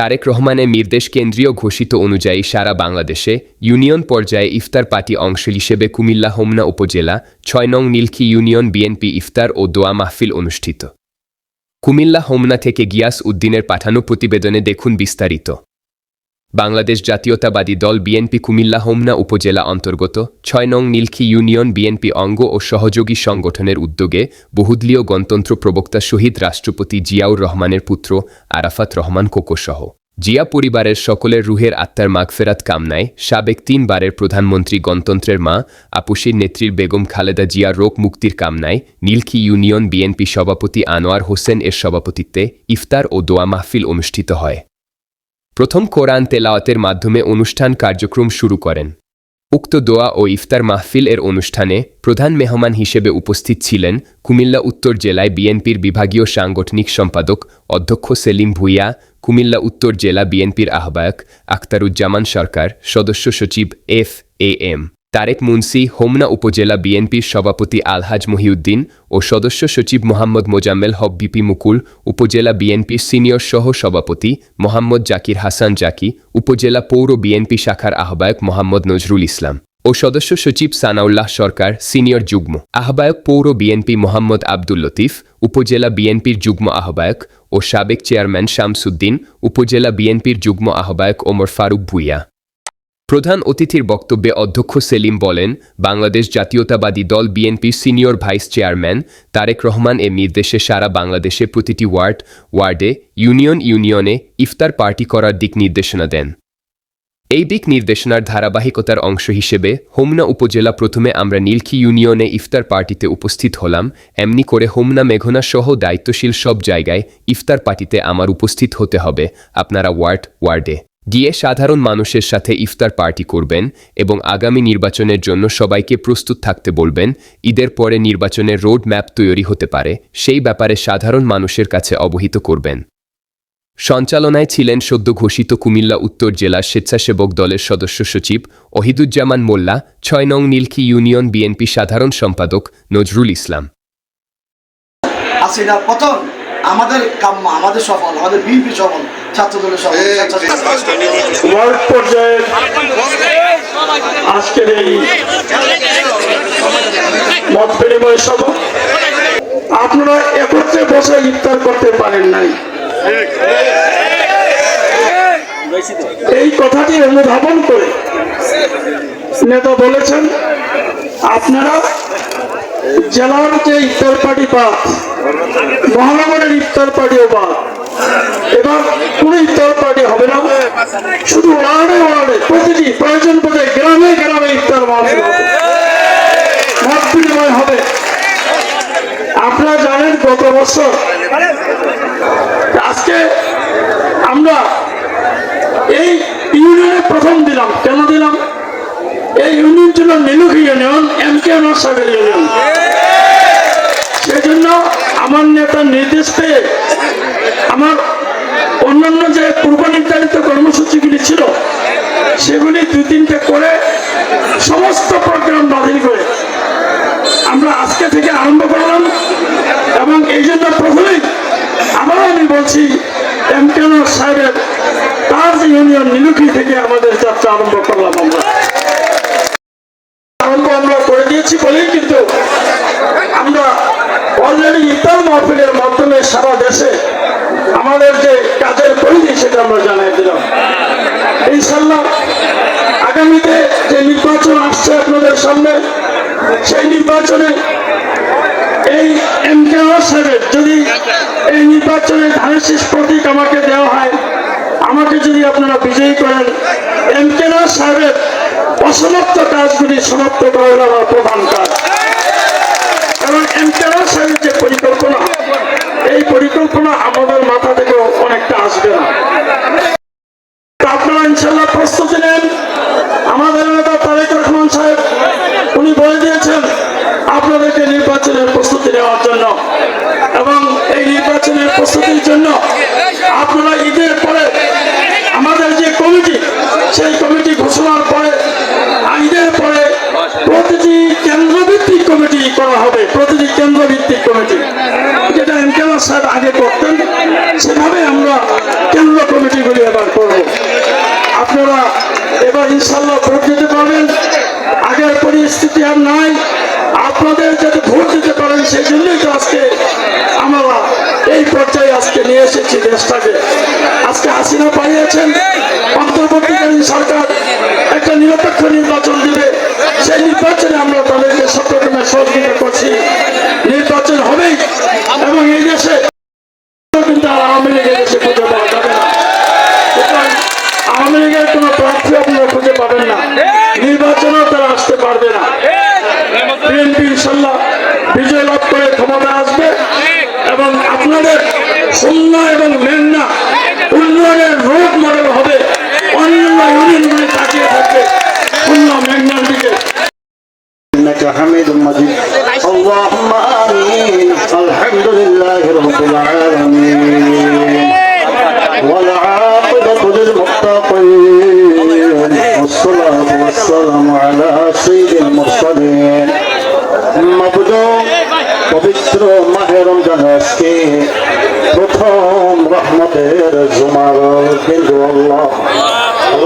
তারেক রহমানের নির্দেশ কেন্দ্রীয় ঘোষিত অনুযায়ী সারা বাংলাদেশে ইউনিয়ন পর্যায়ে ইফতার পার্টি অংশ হিসেবে কুমিল্লা, হোমনা উপজেলা, ছয় নং নীলখি ইউনিয়ন বিএনপি ইফতার ও দোয়া মাহফিল অনুষ্ঠিত। কুমিল্লা, হোমনা থেকে গিয়াস উদ্দিনের পাঠানো প্রতিবেদনে দেখুন বিস্তারিত। বাংলাদেশ জাতীয়তাবাদী দল বিএনপি কুমিল্লা হোমনা উপজেলা অন্তর্গত, ছয় নং নীলখি ইউনিয়ন বিএনপি অঙ্গ ও সহযোগী সংগঠনের উদ্যোগে বহুদলীয় গণতন্ত্র প্রবক্তা শহীদ রাষ্ট্রপতি জিয়াউর রহমানের পুত্র আরাফাত রহমান কোকোসহ। জিয়া পরিবারের সকলের রুহের আত্মার মাগফেরাত কামনায় সাবেক তিনবারের প্রধানমন্ত্রী গণতন্ত্রের মা আপুসির নেত্রীর বেগম খালেদা জিয়া রোগ মুক্তির কামনায় নীলখি ইউনিয়ন বিএনপি সভাপতি আনোয়ার হোসেন এর সভাপতিত্বে ইফতার ও দোয়া মাহফিল অনুষ্ঠিত হয়। প্রথম কোরআন তেলাওয়াতের মাধ্যমে অনুষ্ঠান কার্যক্রম শুরু করেন। উক্ত দোয়া ও ইফতার মাহফিল এর অনুষ্ঠানে প্রধান মেহমান হিসেবে উপস্থিত ছিলেন কুমিল্লা উত্তর জেলায় বিএনপির বিভাগীয় সাংগঠনিক সম্পাদক অধ্যক্ষ সেলিম ভুইয়া, কুমিল্লা উত্তর জেলা বিএনপির আহ্বায়ক আখতারুজ্জামান সরকার, সদস্য সচিব F A M. Tarek Munshi Homna উপজেলা বিএনপির সভাপতি আলহাজ মহিউদ্দিন ও সদস্য সচিব মোহাম্মদ মোজাম্মেল হক বিপি মুকুল, উপজেলা বিএনপির সিনিয়র সহ সভাপতি মোহাম্মদ জাকির হাসান জাকি, উপজেলা পৌর বিএনপি শাখার আহ্বায়ক মোহাম্মদ নজরুল ইসলাম ও সদস্য সচিব সানাউল্লাহ সরকার, সিনিয়র যুগ্ম আহ্বায়ক পৌর বিএনপি মোহাম্মদ আব্দুল লতিফ, উপজেলা বিএনপির যুগ্ম আহ্বায়ক ও সাবেক চেয়ারম্যান শামসুদ্দিন, উপজেলা বিএনপির যুগ্ম আহ্বায়ক ওমর ফারুক ভুইয়া। প্রধান অতিথির বক্তব্যে অধ্যক্ষ সেলিম বলেন, বাংলাদেশ জাতীয়তাবাদী দল বিএনপির senior vice chairman Tarek Rahman এর নির্দেশে সারা বাংলাদেশে প্রতিটি ওয়ার্ড, ওয়ার্ডে, ইউনিয়ন ইউনিয়নে ইফতার পার্টি করার দিক নির্দেশনা দেন। এই দিক নির্দেশনার ধারাবাহিকতার অংশ হিসেবে হোমনা উপজেলা প্রথমে আমরা নীলক্ষী ইউনিয়নে ইফতার পার্টিতে উপস্থিত হলাম, এমনি করে হোমনা মেঘনা সহ দায়িত্বশীল সব জায়গায় ইফতার পার্টিতে আমার উপস্থিত হতে হবে। আপনারা ওয়ার্ড, ওয়ার্ডে। গিয়ে সাধারণ মানুষের সাথে ইফতার পার্টি করবেন এবং আগামী নির্বাচনের জন্য সবাইকে প্রস্তুত থাকতে বলবেন, ঈদের পরে নির্বাচনের রোড ম্যাপ তৈরি হতে পারে, সেই ব্যাপারে সাধারণ মানুষের কাছে অবহিত করবেন। সঞ্চালনায় ছিলেন সদ্য ঘোষিত কুমিল্লা উত্তর জেলার স্বেচ্ছাসেবক দলের সদস্য সচিব ওহিদুজ্জামান মোল্লা, ছয় নং নীলক্ষী ইউনিয়ন বিএনপি সাধারণ সম্পাদক নজরুল ইসলাম। আমাদের কাম্য, আমাদের সফল, আমাদের বিএনপি সফল। ওয়ার্ড পর্যায়ে আজকের এই মত বিনিময় সভা। আপনারা একত্রে বসে ইফতার করতে পারেন নাই। এই কথাটি অনুধাবন করে নেতা বলেছেন আপনারা জেলার যে ইফতার পার্টি বাদ মহানগরের ইফতার পার্টিও বাদ পার্টি হবে না। শুধু ওয়ার্ডে ওয়ার্ডে প্রতিটি প্রয়োজন বোধে গ্রামে গ্রামে ইফতার মাহফিল হবে। আপনারা জানেন গত বছর আজকে আমরা এই ইউনিয়নে প্রথম দিলাম। কেন দিলাম? এই ইউনিয়ন ছিল নীলুকি union, M K Sagar union. সেই জন্য আমার নেতার নির্দেশ পেয়ে আমার অন্যান্য যে পূর্ব নির্ধারিত কর্মসূচিগুলি ছিল, সেগুলি দুই তিনটে করে সমস্ত প্রোগ্রাম বাতিল করে আমরা আজকে থেকে আরম্ভ করলাম এবং এই জন্য প্রথমেই আবারও আমি বলছি এম কেন সাহেবের তার ইউনিয়ন নীলুকি থেকে আমাদের যাত্রা আরম্ভ করলাম আমরা। আরম্ভ আমরা করে দিয়েছি বলেই কিন্তু আমরা অলরেডি ইফতার মাহফিলের মাধ্যমে সারা দেশে আমাদের যে কাজের পরিধি সেটা আমরা জানাই দিলাম। ইনশাল্লাহ আগামীতে যে নির্বাচন আসছে আপনাদের সামনে, সেই নির্বাচনে এই এম কে সাহেবের যদি এই নির্বাচনে ধানের শীষ প্রতীক আমাকে দেওয়া হয়, আমাকে যদি আপনারা বিজয়ী করেন এম কে সাহেবের অসমাপ্ত কাজগুলি সমাপ্ত করা হলো আমার প্রধান কাজ। আমাদেরকে নির্বাচনের প্রস্তুতি নেওয়ার জন্য এবং এই নির্বাচনের প্রস্তুতির জন্য আপনারা ঈদের পরে আমাদের যে কমিটি, সেই কমিটি ঘোষণার পরে ঈদের পরে প্রতিটি কেন্দ্রভিত্তিক কমিটি করা হবে, প্রতিটি কেন্দ্রভিত্তিক কমিটি। যেটা এম কে স্যার আগে করতেন, সেভাবে আমরা কেন্দ্র কমিটিগুলি এবার করব। আপনারা এবার ইনশাল্লাহ ভোট দিতে পারবেন। আগের পরিস্থিতি আর নাই। দেশটাকে আজকে হাসিনা পাইয়েছেন অন্তর্বর্তীকালীন সরকার একটা নিরপেক্ষ নির্বাচন দিবে। সেই নির্বাচনে আমরা তাদেরকে সহযোগিতা করছি। নির্বাচন হবেই। এবং এই দেশে কিন্তু আর আওয়ামী লীগের দেশে খুঁজে পাওয়া যাবে না। আওয়ামী লীগের কোনো প্রার্থী আপনারা খুঁজে পাবেন না। নির্বাচনেও তারা আসতে পারবে না। বিএনপি ইনশাল্লাহ বিজয় লাভ করে ক্ষমতা حميد مجيد اللهم آمين الحمد لله رب العالمين والعاقبة للمتقين والصلاة والسلام على سيد المرسلين মবদু পবিত্র মাহে রমজান আজকে প্রথম রহমতের জুমার কিন্তু আল্লাহ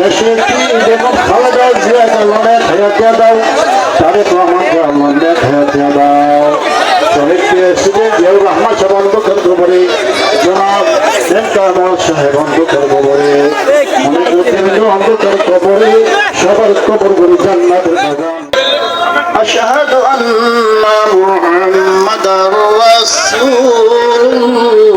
দেশে কি যেমন খালেদা জিয়া অনেক হায়াত দিয়া দাও তারে তো আমাকে অনেক হায়াত দিয়া দাও শহীদকে এসে জিয়াউর রহমান সাহেব অন্ধকার খবরে জনাব নেকামল সাহেব অন্ধকার খবরে অনেক লোকের অন্ধকার খবরে সবার খবর করে জান্নাতের বাগান أشهد أن محمد رسول